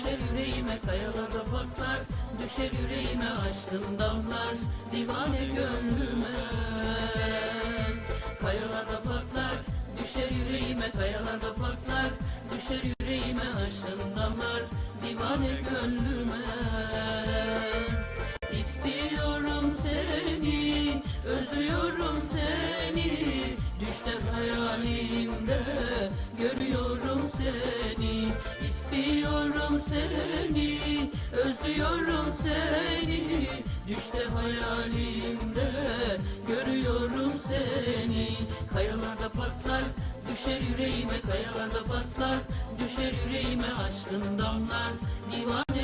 Düşer yüreğime kayalarda patlar Düşer yüreğime aşkın damlar. Divane gönlüme. Kayalarda patlar Düşer yüreğime kayalarda patlar Düşer yüreğime aşkın damlar. Divane gönlüme seni Düşler hayalimde, görüyorum seni. Kayalarda patlar, düşer yüreğime kayalarda patlar Düşer yüreğime aşkın damlar, divane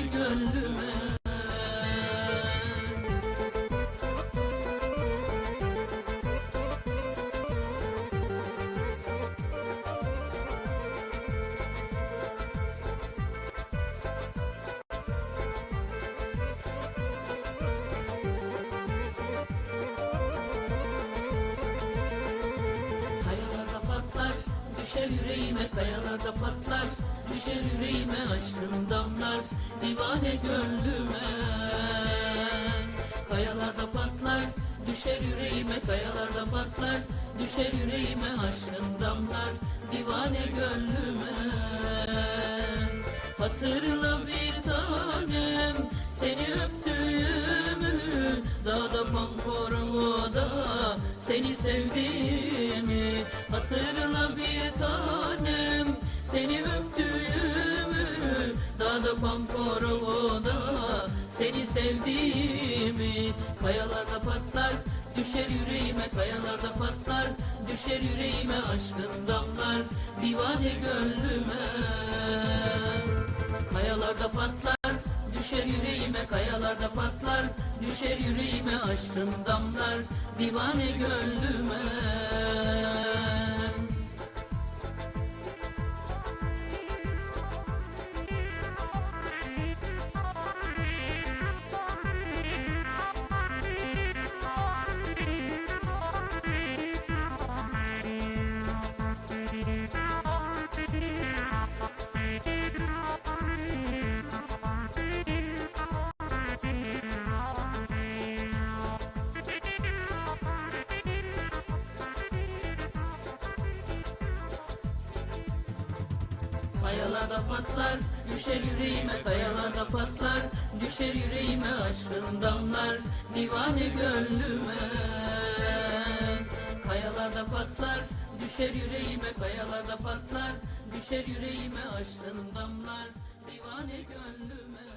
düşer yüreğime kayalarda patlar. Düşer yüreğime aşkın damlar, divane gönlüme. Kayalarda patlar, düşer yüreğime kayalarda patlar. Düşer yüreğime aşkın damlar, divane gönlüme. Hatırla bir tanem, seni öptüğümü Dağda pamporumda seni sevdiğimi Hatırla bir tanem. Seni öptüğümü Dağda pamporumda seni sevdiğimi Kayalarda patlar düşer yüreğime kayalarda patlar Düşer yüreğime aşkın damlar divane gönlüme. Kayalarda patlar Düşer yüreğime kayalarda patlar Düşer yüreğime aşkın damlar Divane gönlüme Kayalarda patlar Düşer yüreğime kayalarda patlar Düşer yüreğime aşkın damlar Divane gönlüme. Kayalarda patlar Düşer yüreğime kayalarda patlar Düşer yüreğime aşkın damlar Divane gönlüme